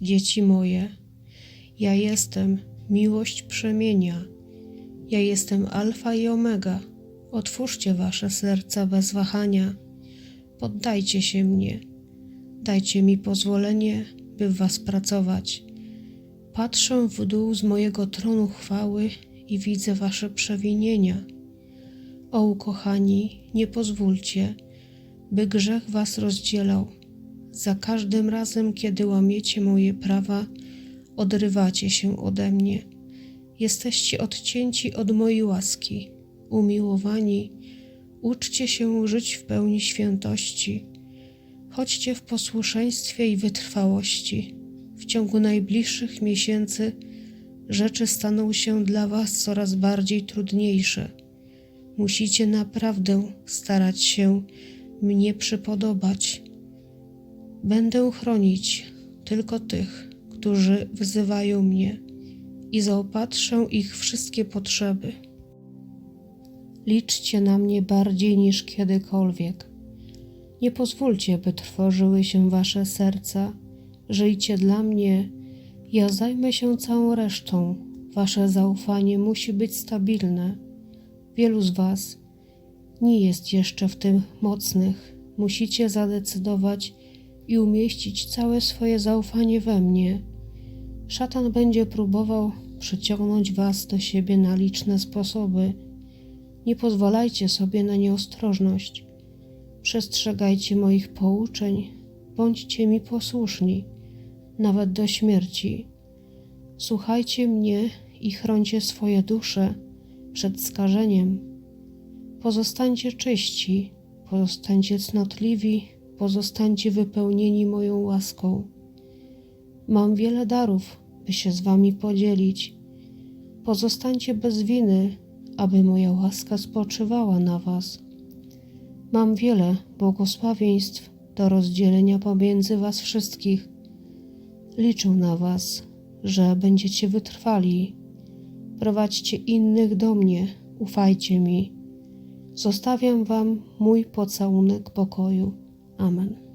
dzieci moje. Ja jestem, miłość przemienia. Ja jestem Alfa i Omega. Otwórzcie wasze serca bez wahania. Poddajcie się mnie. Dajcie mi pozwolenie, by w was pracować. Patrzę w dół z mojego tronu chwały i widzę wasze przewinienia. O ukochani, nie pozwólcie, by grzech was rozdzielał. Za każdym razem, kiedy łamiecie moje prawa, odrywacie się ode mnie. Jesteście odcięci od mojej łaski. Umiłowani, uczcie się żyć w pełni świętości. Chodźcie w posłuszeństwie i wytrwałości. W ciągu najbliższych miesięcy rzeczy staną się dla Was coraz bardziej trudniejsze. Musicie naprawdę starać się mnie przypodobać. Będę chronić tylko tych, którzy wzywają mnie i zaopatrzę ich wszystkie potrzeby. Liczcie na mnie bardziej niż kiedykolwiek. Nie pozwólcie, by trwożyły się wasze serca. Żyjcie dla mnie, ja zajmę się całą resztą. Wasze zaufanie musi być stabilne. Wielu z was nie jest jeszcze w tym mocnych. Musicie zadecydować i umieścić całe swoje zaufanie we mnie. Szatan będzie próbował przyciągnąć was do siebie na liczne sposoby. Nie pozwalajcie sobie na nieostrożność. Przestrzegajcie moich pouczeń, bądźcie mi posłuszni, nawet do śmierci. Słuchajcie mnie i chroncie swoje dusze przed skażeniem. Pozostańcie czyści, pozostańcie cnotliwi, pozostańcie wypełnieni moją łaską. Mam wiele darów, by się z wami podzielić. Pozostańcie bez winy, aby moja łaska spoczywała na was. Mam wiele błogosławieństw do rozdzielenia pomiędzy was wszystkich. Liczę na was, że będziecie wytrwali. Prowadźcie innych do mnie, ufajcie mi. Zostawiam wam mój pocałunek pokoju. Amen.